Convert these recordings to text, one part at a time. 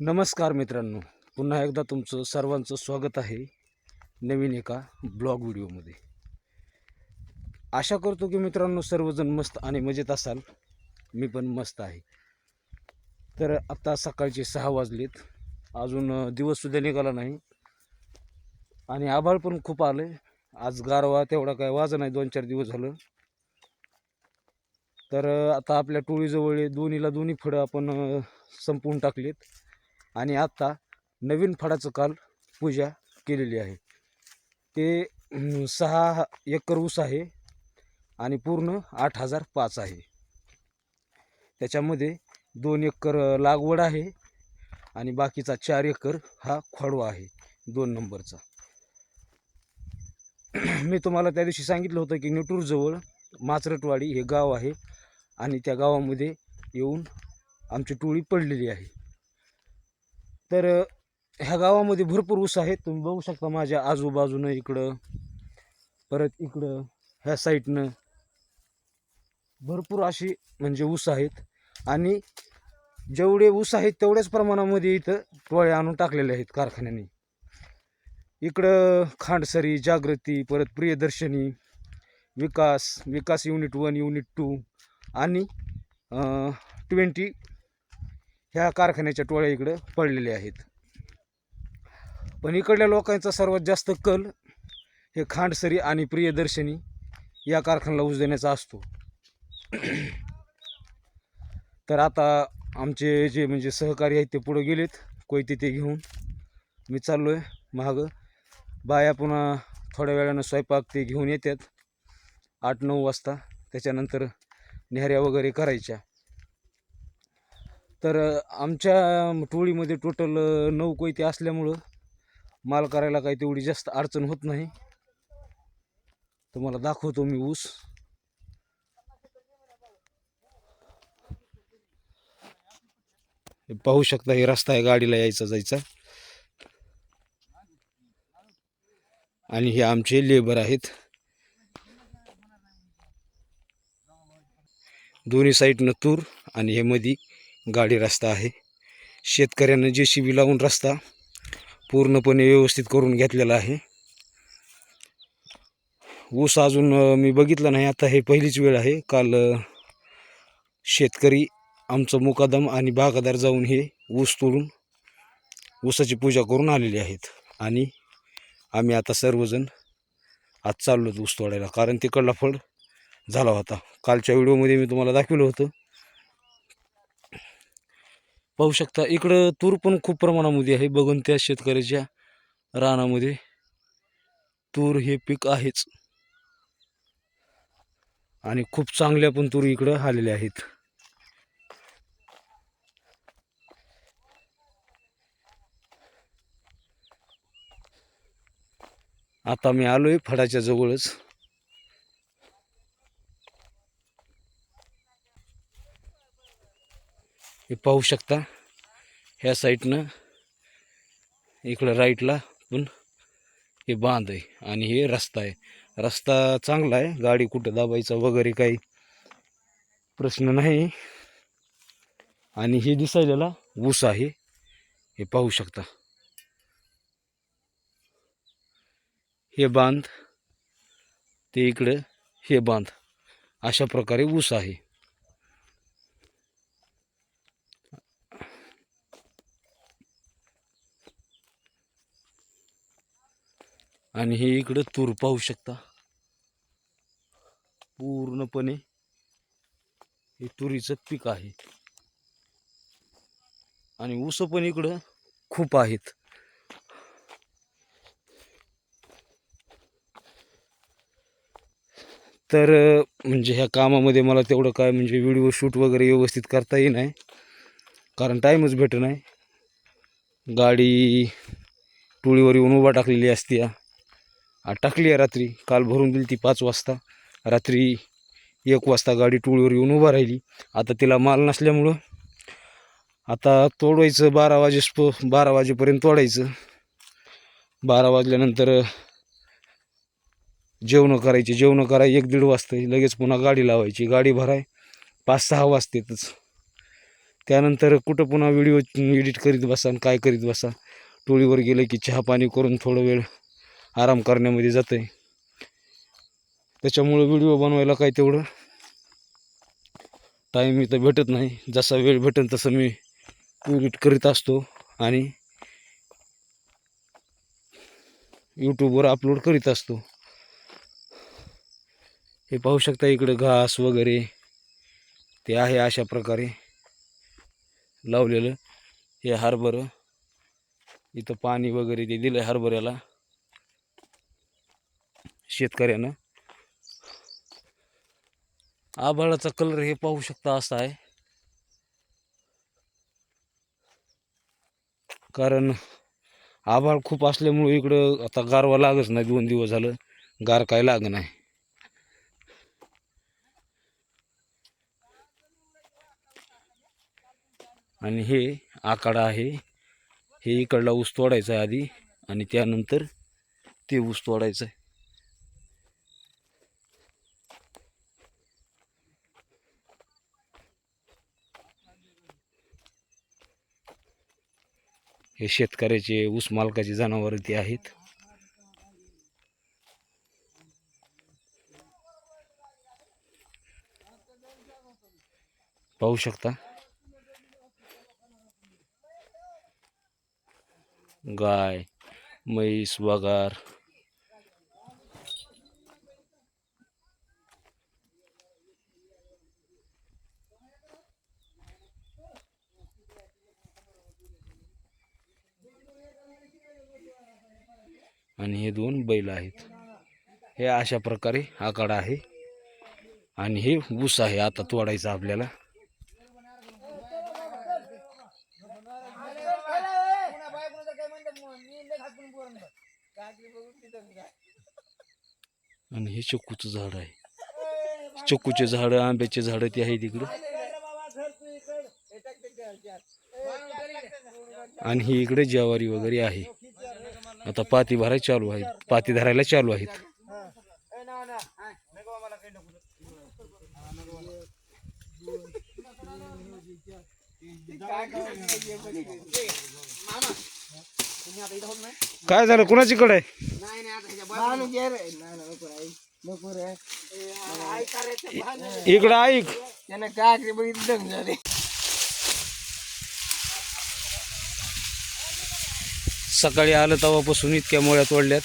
नमस्कार मित्रांनो पुन्हा एकदा तुमचं सर्वांचं स्वागत आहे नवीन एका ब्लॉग व्हिडिओमध्ये. आशा करतो की मित्रांनो सर्वजण मस्त आणि मजेत असाल. मी पण मस्त आहे. तर आत्ता सकाळचे सहा वाजलेत. अजून दिवससुद्धा निघाला नाही. आणि आभाळ पण खूप आलं. आहे आज गारवा तेवढा काय वाज नाही दोन चार दिवस झालं. तर आता आपल्या टोळीजवळ दोन्हीला दोन्ही फळं आपण संपवून टाकलीत. आणि आत्ता नवीन फळाचं काल पूजा केलेली आहे. ते सहा एकर ऊस आहे आणि पूर्ण आठ हजार पाच आहे. त्याच्यामध्ये दोन एकर लागवड आहे आणि बाकीचा चार एकर हा खोडवा आहे दोन नंबरचा. मी तुम्हाला त्या दिवशी सांगितलं होतं की नेटूरजवळ माचरटवाडी हे गाव आहे आणि त्या गावामध्ये येऊन आमची टोळी पडलेली आहे. तर ह्या गावामध्ये भरपूर ऊस आहेत. तुम्ही बघू शकता माझ्या आजूबाजूनं इकडं परत इकडं ह्या साईडनं भरपूर अशी म्हणजे ऊस आहेत. आणि जेवढे ऊस आहेत तेवढ्याच प्रमाणामध्ये इथं टोळ्या आणून टाकलेले आहेत कारखान्याने. इकडं खांडसरी जागृती परत Priyadarshini Vikas Vikas unit one unit two आणि ट्वेंटी ह्या कारखान्याच्या टोळ्या इकडं पडलेल्या आहेत. पण इकडल्या लोकांचा सर्वात जास्त कल हे खांडसरी आणि प्रियदर्शनी या कारखान्याला ऊस देण्याचा असतो. तर आता आमचे जे म्हणजे सहकारी आहेत ते पुढे गेलेत. कोयते ते घेऊन मी चाललो आहे महाग बाया पुन्हा थोड्या वेळानं स्वयंपाक ते घेऊन येतात. आठ नऊ वाजता. त्याच्यानंतर नेहऱ्या वगैरे करायच्या. तर आमच्या टोळीमध्ये टोटल नऊ कोयते असल्यामुळं माल करायला काही तेवढी जास्त अडचण होत नाही. तुम्हाला दाखवतो मी ऊस. हे पाहू शकता हे रस्ता आहे गाडीला यायचा जायचा. आणि हे आमचे लेबर आहेत. दोन्ही साईडनं तूर आणि हे मधी गाडी रस्ता आहे. शेतकऱ्यानं जे सी बी लावून रस्ता पूर्णपणे व्यवस्थित करून घेतलेला आहे. ऊस अजून मी बघितलं नाही. आता हे पहिलीच वेळ आहे. काल शेतकरी आमचं मुकादम आणि बागादार जाऊन हे ऊस तोडून ऊसाची पूजा करून आलेली आहेत. आणि आम्ही आता सर्वजण आज चाललो ऊस तोडायला. कारण तिकडला फळ झाला होता. कालच्या व्हिडिओमध्ये मी तुम्हाला दाखवलं होतं. पाहू शकता इकडं तूर पण खूप प्रमाणामध्ये आहे. बघून त्या शेतकऱ्याच्या रानामध्ये तूर हे पीक आहेच. आणि खूप चांगल्या पण तूर इकडं आलेल्या आहेत. आता मी आलोय फडाच्या जवळच. हे पाहू शकता. ह्या साईडनं इकडं राईटला पण हे बांध आहे आणि हे रस्ता आहे. रस्ता चांगला आहे. गाडी कुठं दाबायचा वगैरे काही प्रश्न नाही. आणि हे दिसायलेला ऊस आहे. हे पाहू शकता. हे बांध ते इकडं हे बांध. अशा प्रकारे ऊस आहे. आणि हे इकडं तूर पाहू शकता. पूर्णपणे हे तुरीचं पीक आहे. आणि ऊस पण इकडं खूप आहेत. तर म्हणजे ह्या कामामध्ये मला तेवढं काय म्हणजे व्हिडिओ शूट वगैरे व्यवस्थित करता नाही. कारण टाईमच भेट नाही. गाडी टोळीवर येऊन उभा टाकलेली असते टाकली आहे रात्री. काल भरून दिली ती पाच वाजता. रात्री एक वाजता गाडी टोळीवर येऊन उभा राहिली. आता तिला माल नसल्यामुळं आता तोडवायचं बारा वाजेस बारा वाजेपर्यंत तोडायचं. बारा वाजल्यानंतर जेवणं करायची. जेवणं कराय एक दीड वाजता. लगेच पुन्हा गाडी लावायची. गाडी भराय पाच सहा वाजतेतच. त्यानंतर कुठं पुन्हा व्हिडिओ एडिट करीत बसा आणि काय करीत बसा. टोळीवर गेलं की चहा पाणी करून थोडं वेळ आराम करण्यामध्ये जातं आहे त्याच्यामुळं व्हिडिओ बनवायला काय तेवढं टाईम इथं भेटत नाही. जसा वेळ भेटेल तसं मी एडिट करीत असतो आणि यूट्यूबवर अपलोड करीत असतो. हे पाहू शकता इकडे घास वगैरे ते आहे अशा प्रकारे लावलेलं. हे हरभरं. इथं पाणी वगैरे ते दिलं हरभऱ्याला. शेतकऱ्यानं. आभाळाचा कलर हे पाहू शकता असा आहे. कारण आभाळ खूप असल्यामुळे इकडं आता गारवा लागच नाही दोन दिवस झालं. गार काय लाग नाही. आणि हे आकडा आहे. हे इकडला ऊस तोडायचा आहे आधी आणि त्यानंतर ते ऊस तोडायचं आहे. हे शेतकऱ्याचे ऊस मालकाचे जनावर ते आहेत. पाहू शकता. गाय म्हैस वगार आणि हे दोन बैल आहेत. हे अशा प्रकारे आकडा आहे. आणि हे ऊस आहे. आता तोडायचं आपल्याला. आणि हे चक्कूचं झाड आहे. चक्कूचे झाड आंब्याचे झाड ते आहेत इकडं. आणि ही इकडे ज्वारी वगैरे आहे. आता पाती भरायला चालू आहे पाती धरायला चालू आहेत. काय झालं? कुणाची कडे आहे? इकडं ऐक. सकाळी आलं तेव्हापासून इतक्या मोळ्या तोडल्यात.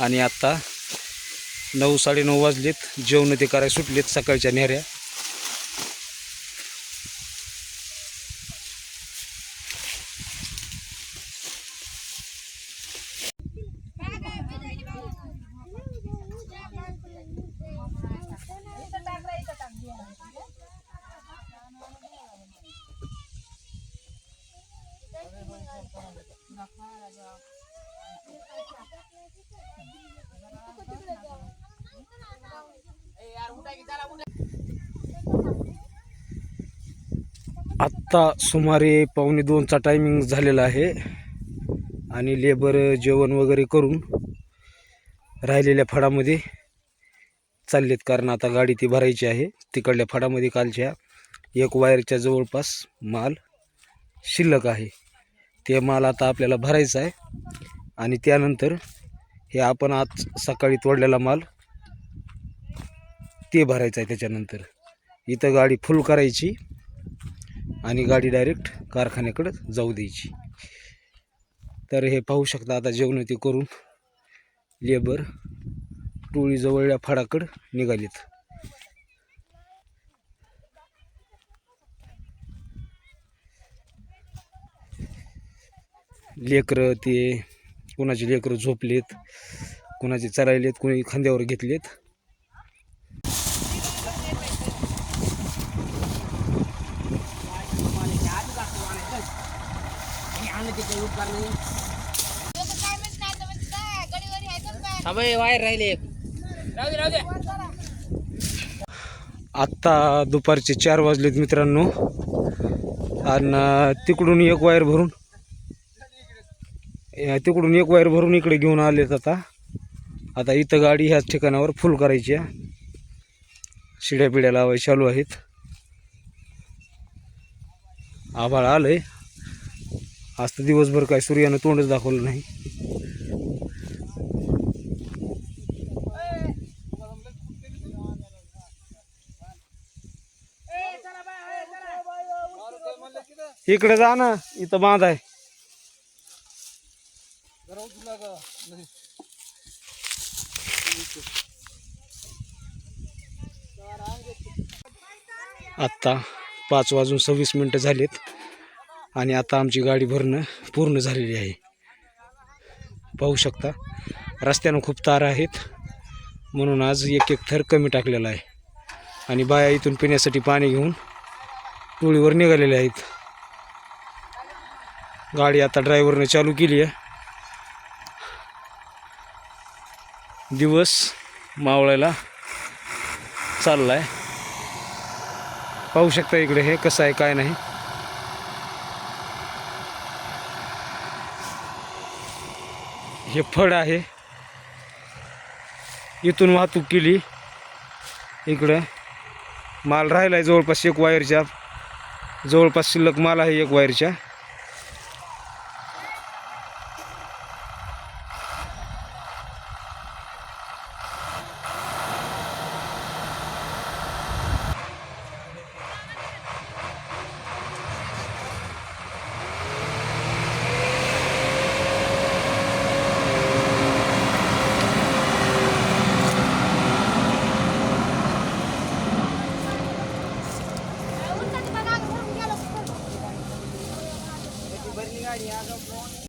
आणि आत्ता नऊ साडेनऊ वाजलेत. जेवण ते करायला सुटलेत सकाळच्या नेऱ्या. आत्ता सुमारे पावणे दोनचा टायमिंग झालेला आहे. आणि लेबर जेवण वगैरे करून राहिलेल्या फडामध्ये चाललेत. कारण आता गाडी ती भरायची आहे. तिकडल्या फडामध्ये कालच्या एक वायरच्या जवळपास माल शिल्लक आहे. ते माल आता आपल्याला भरायचा आहे. आणि त्यानंतर हे आपण आज सकाळी तोडलेला माल ते भरायचं आहे त्याच्यानंतर. इथं गाडी फुल करायची. आणि गाडी डायरेक्ट कारखान्याकडं जाऊ द्यायची. तर हे पाहू शकता आता जेवण ते करून लेबर टोळीजवळल्या जवळल्या फडाकडं निघालीत. लेकरं ते कोणाचे लेकरं झोपलेत कोणाचे चरायलेत कोणी खांद्यावर घेतलेत. वायर राहिले. आत्ता दुपारचे चार वाजलेत मित्रांनो. आणि तिकडून एक वायर भरून या तिकडून एक वायर भरून इकडे घेऊन आलेत आता. आता इथं गाडी ह्याच ठिकाणावर फुल करायची आहे. शिड्या पिढ्या लावायच्या चालू आहेत. आभाळ आलं आहे आज तर दिवसभर काय सूर्यानं तोंडच दाखवलं नाही. इकडे जा ना इथं बांध आहे. आत्ता पाच वाजून सव्वीस मिनटं झालीत. आणि आता आमची गाडी भरणं पूर्ण झालेली आहे. पाहू शकता रस्त्यानं खूप तारा आहेत. म्हणून आज एक एक थर कमी टाकलेला आहे. आणि बाया इथून पिण्यासाठी पाणी घेऊन टोळीवर निघालेल्या आहेत. गाडी आता ड्रायव्हरने चालू केली आहे. दिवस मावळायला चालला आहे पाहू शकता इकडे हे कसं आहे काय नाही. हे फळ आहे. इथून वाहतूक केली. इकडं माल राहिला आहे जवळपास एक वायरच्या. जवळपास शिल्लक माल आहे एक वायरच्या.